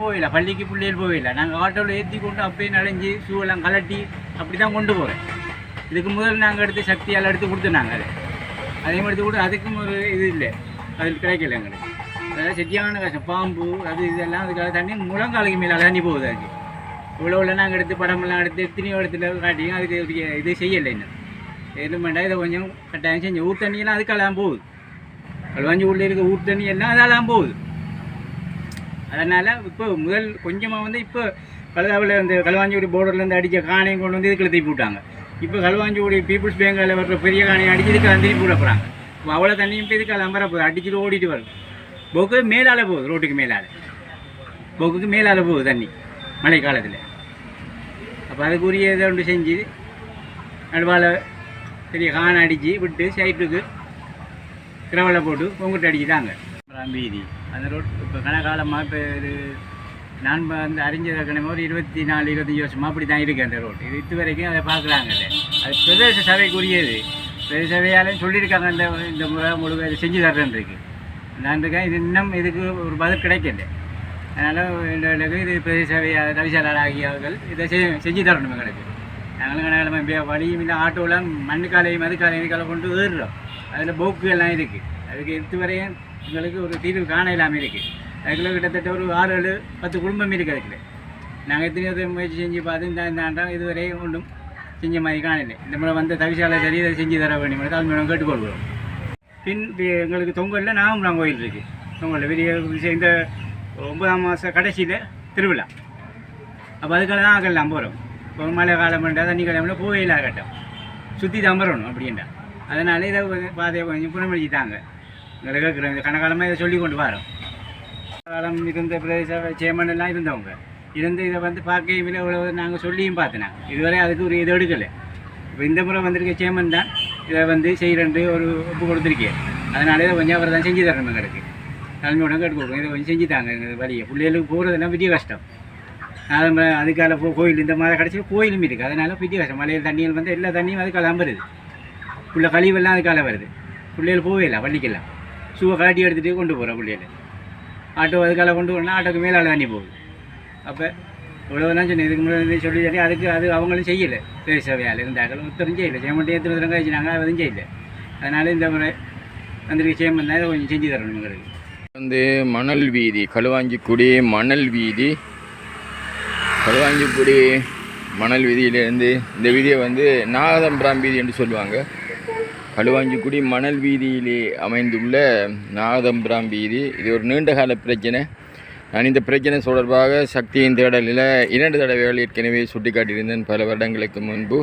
போயில பள்ளிக்கு பிள்ளைகள் போயில நாங்கள் ஆட்டோவில் ஏற்றி கொண்டு அப்படியே நனைஞ்சு ஷூவெல்லாம் கலட்டி அப்படி தான் கொண்டு போகிறேன் இதுக்கு முதல் நாங்கள் எடுத்து சக்தியால் எடுத்து கொடுத்துருந்தாங்க அதை. அதே மாதிரி கூட அதுக்கும் ஒரு இது இல்லை. அது கிடைக்கல எங்களுக்கு. அதாவது செட்டியான கஷ்டம் பாம்பு அது இதெல்லாம் அதுக்காக தண்ணி முழங்காலுக்கு மேலே தண்ணி போகுது அதுக்கு இவ்வளோ உள்ள நாங்கள் எடுத்து படமெல்லாம் எடுத்து எத்தனையோ இடத்துல காட்டியும் அதுக்கு இது செய்யலை இன்னும். எதுவும் வேண்டாம் இதை கொஞ்சம் கட்டாயம் செஞ்சு ஊர் தண்ணியெல்லாம் அதுக்கெல்லாம் போகுது. களுவாஞ்சி உள்ளே இருக்க ஊர் தண்ணி எல்லாம் அதெல்லாம் போகுது. அதனால் இப்போ முதல் கொஞ்சமாக வந்து இப்போ கழுதாவில் இந்த களுவாஞ்சிக்குடி போர்டர்லேருந்து அடித்த காணையும் கொண்டு வந்து இதுக்குள்ள திருப்பி விட்டாங்க. இப்போ களுவாஞ்சிக்குடி பீப்புள்ஸ் பேங்கால் வர்ற பெரிய காணையை அடிச்சு இதுக்கெல்லாம் திருப்பி விட போகிறாங்க இப்போ அவ்வளோ தண்ணியும் இப்போ இதுக்கு வர போகுது. அடிச்சுட்டு ஓடிட்டு வருது. போக்கு மேலால் போகுது ரோட்டுக்கு மேலால். போக்குக்கு மேலால் போகுது தண்ணி மழை காலத்தில். அப்போ அதுக்குரிய இதை ஒன்று செஞ்சு நடுவால் பெரிய காணை அடித்து விட்டு சைட்டுக்கு கிரவலை போட்டு பொங்குட்டு அடிச்சுட்டாங்க. வீதி அந்த ரோட் இப்போ கனகாலமாக இப்போ இது நான் வந்து அறிஞ்ச ஒரு இருபத்தி நாலு இருபத்தஞ்சி வருஷமாக அப்படி தான் இருக்குது அந்த ரோடு இது இது வரைக்கும் அதை பார்க்குறாங்கல்ல அது. பிரதேச சபைக்குரியது. பிரதேச சபையாலையும் சொல்லியிருக்காங்க இந்த இந்த முறை முழுக்க இது செஞ்சு தர்றேன் இருக்கு நான் இருக்கேன் இது இன்னும் இதுக்கு ஒரு பதில் கிடைக்கல. அதனால் எங்களுக்கு இது பிரதேச சபை தவிசாளர் ஆகியவர்கள் இதை செ செஞ்சு தரணும் எங்களுக்கு. நாங்களும் கனகாலமாக வழியும் இல்லை ஆட்டோலாம் மண்ணுக்காலையும் மதுக்காலையும் இதுக்கால கொண்டு ஏறுறோம். அதில் போக்குகள்லாம் இருக்குது அதுக்கு இதுவரையும் எங்களுக்கு ஒரு தீர்வு காண இல்லாமல் இருக்குது அதுக்குள்ள கிட்டத்தட்ட ஒரு ஆறு ஏழு பத்து குடும்பம் இருக்குது அதுக்குள்ள. நாங்கள் எத்தனையோ முயற்சி செஞ்சு பார்த்து இந்த இந்த இதுவரை ஒன்றும் செஞ்ச மாதிரி காணலை. நம்மளை வந்து வந்த தவிசாலை சரி இதை செஞ்சு தர வேண்டும் என்று தலைமையிடம் கேட்டுக்கொள்கிறோம். பின் எங்களுக்கு தொங்கலில் நாகம்பரம் கோயில் இருக்குது தொங்கலில் பெரிய விஷயம் இந்த ஒன்பதாம் மாதம் கடைசியில் திருவிழா. அப்போ அதுக்காக தான் ஆகலாம் போகிறோம் இப்போ மழை காலம் பண்ணுறா தண்ணி காலம்ல போயில ஆகட்டும். சுற்றி தான் வரணும் அப்படின்டா அதனால் இதை கொஞ்சம் பாதையை கொஞ்சம் புனமளிச்சுட்டாங்க எங்களை கேட்குறோம் இந்த கணக்காலமாக இதை சொல்லி கொண்டு வரோம். காலம் இருந்த பிரதேச சேமன் எல்லாம் இருந்தவங்க. இருந்து இதை வந்து பார்க்கையும் இல்லை இவ்வளோ நாங்கள் சொல்லியும் பார்த்தேன் இதுவரை அதுக்கு ஒரு இது எடுக்கலை. இப்போ இந்த முறை வந்திருக்க சேமன் தான் இதை வந்து செய்கிறேன்ட்டு ஒரு ஒப்பு கொடுத்துருக்கேன் அதனால இதை கொஞ்சம் அவர் தான் செஞ்சு தரணும் எங்களுக்கு. தலைமையோட கேட்டு கொடுக்கணும். இதை கொஞ்சம் செஞ்சுட்டாங்க எங்கள் வழியை. பிள்ளைகளுக்கு போகிறதெல்லாம் பெரிய கஷ்டம். அது அதுக்கால போ கோயில் இந்த மாதிரி கிடச்சி கோயிலும் இருக்குது அதனால் பெரிய கஷ்டம். மலையில் தண்ணியில் வந்து எல்லா தண்ணியும் அதுக்கால வருது உள்ள கழிவெல்லாம் அதுக்கால வருது. பிள்ளைகள் போவே இல்லை பள்ளிக்கெல்லாம். ஷூவை காட்டி எடுத்துகிட்டு கொண்டு போகிறோம் பிள்ளைகள். ஆட்டோ அதுக்கால கொண்டு போனால் ஆட்டோக்கு மேலே தாண்டி போகுது அப்போ இவ்வளோதான் சொன்னேன். இதுக்கு முன்னாடி சொல்லி சொல்லி அதுக்கு அது அவங்களும் செய்யலை. பெரிய சபையால் இருந்தார்கள் உத்தரம் செய்யலை. சேமண்டி எத்தனை தரம் கழிச்சினாங்க அதுவும் செய்யலை. அதனால் இந்த முறை வந்திருக்க சேமன் தான் கொஞ்சம் செஞ்சு தரணும் எங்களுக்கு. வந்து மணல் வீதி களுவாஞ்சிக்குடி மணல் வீதி. களுவாஞ்சிக்குடி மணல் வீதியிலேருந்து இந்த வீதியை வந்து நாகதம்பிராம் வீதி என்று சொல்லுவாங்க. களுவாஞ்சிக்குடி மணல் வீதியிலே அமைந்துள்ள நாகதம்பிராம் வீதி. இது ஒரு நீண்டகால பிரச்சனை. நான் இந்த பிரச்சனை தொடர்பாக சக்தியின் தேடலில் இரண்டு தடவைகள் ஏற்கனவே சுட்டிக்காட்டியிருந்தேன் பல வருடங்களுக்கு முன்பு.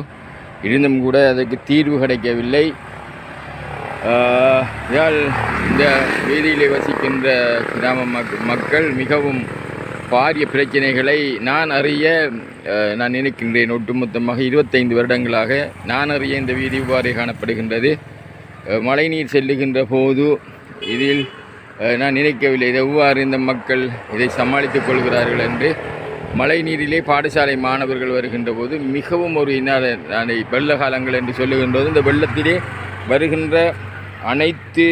இருந்தும் கூட அதுக்கு தீர்வு கிடைக்கவில்லை. இதால் இந்த வீதியிலே வசிக்கின்ற கிராம மக் மக்கள் மிகவும் பாரிய பிரச்சனைகளை நான் அறிய நான் நினைக்கின்றேன் ஒட்டுமொத்தமாக இருபத்தைந்து வருடங்களாக நான் அறிய இந்த வீதி இவ்வாறு காணப்படுகின்றது. மழைநீர் செல்லுகின்ற போது இதில் நான் நினைக்கவில்லை. எவ்வாறு இந்த மக்கள் இதை சமாளித்துக் கொள்கிறார்கள் என்று. மழை நீரிலே பாடசாலை மாணவர்கள் வருகின்ற போது மிகவும் ஒரு இன்னாத அதை வெள்ள காலங்கள் என்று சொல்லுகின்றது இந்த வெள்ளத்திலே வருகின்ற அனைத்து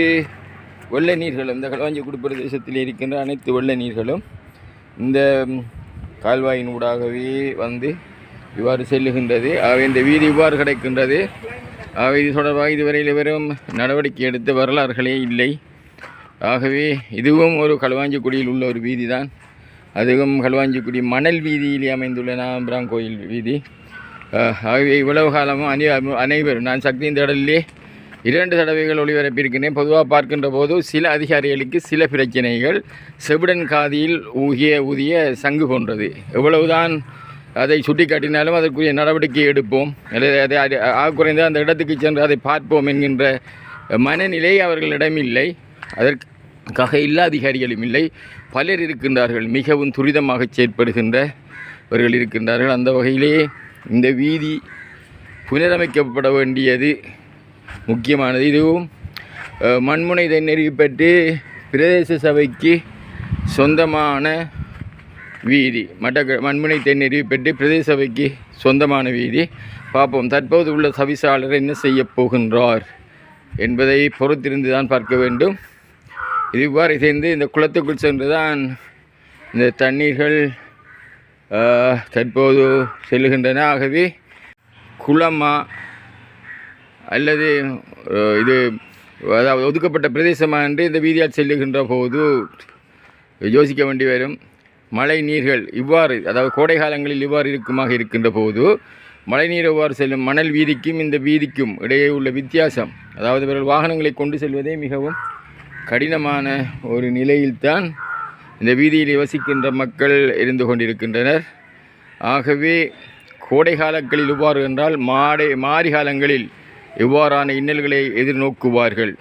வெள்ள நீர்களும் இந்த குடி பிரதேசத்தில் இருக்கின்ற அனைத்து வெள்ள நீர்களும் இந்த கால்வாயின் ஊடாகவே வந்து இவ்வாறு செல்லுகின்றது. ஆகவே இந்த வீதி இவ்வாறு கிடைக்கின்றது. ஆகவே இது தொடர்பாக இதுவரையில் வெறும் நடவடிக்கை எடுத்த வரலாறுகளே இல்லை. ஆகவே இதுவும் ஒரு களுவாஞ்சிக்குடியில் உள்ள ஒரு வீதி தான் அதுவும் களுவாஞ்சிக்குடி மணல் வீதியிலே அமைந்துள்ள நாம்பிராம் கோயில் வீதி. ஆகவே இவ்வளவு காலமும் அனை அனைவரும் நான் சக்தியின் திடலிலே இரண்டு தடவைகள் ஒளிபரப்பியிருக்கிறேன். பொதுவாக பார்க்கின்ற போது சில அதிகாரிகளுக்கு சில பிரச்சனைகள் செவிடன் காதியில் ஊகிய ஊதிய சங்கு போன்றது. எவ்வளவுதான் அதை சுட்டிக்காட்டினாலும் அதற்குரிய நடவடிக்கை எடுப்போம். அல்லது அதை ஆக குறைந்த அந்த இடத்துக்கு சென்று அதை பார்ப்போம் என்கின்ற மனநிலை அவர்களிடம் இல்லை. அதற்காக எல்லா அதிகாரிகளும் இல்லை. பலர் இருக்கின்றார்கள். மிகவும் துரிதமாக செயற்படுகின்றவர்கள் இருக்கின்றார்கள். அந்த வகையிலேயே இந்த வீதி புனரமைக்கப்பட வேண்டியது முக்கியமானது. இதுவும் மண்முனை தென்னறிவு பெற்று பிரதேச சபைக்கு சொந்தமான வீதி மட்ட மண்முனை தென்னறிவு பெற்று பிரதேச சபைக்கு சொந்தமான வீதி. பார்ப்போம். தற்போது உள்ள சவிசாளர் என்ன செய்ய போகின்றார் என்பதை பொறுத்திருந்து தான் பார்க்க வேண்டும். இது இவ்வாறு சேர்ந்து இந்த குளத்துக்குள் சென்று தான் இந்த தண்ணீர்கள் தற்போது செல்லுகின்றன. ஆகவே குளமா அல்லது இது அதாவது ஒதுக்கப்பட்ட பிரதேசமாக என்று இந்த வீதியால் செல்லுகின்ற போது யோசிக்க வேண்டி வரும். மழை நீர்கள் இவ்வாறு அதாவது கோடை காலங்களில் இவ்வாறு இருக்குமாக இருக்கின்ற போது மழை நீர் இவ்வாறு செல்லும்? மணல் வீதிக்கும் இந்த வீதிக்கும் இடையே உள்ள வித்தியாசம். அதாவது இவர்கள் வாகனங்களை கொண்டு செல்வதே மிகவும் கடினமான ஒரு நிலையில்தான் இந்த வீதியில் வசிக்கின்ற மக்கள் இருந்து கொண்டிருக்கின்றனர். ஆகவே கோடை காலங்களில் இவ்வாறு என்றால் மாடை மாரி காலங்களில் இவ்வாறான இன்னல்களை எதிர்நோக்குவார்கள்.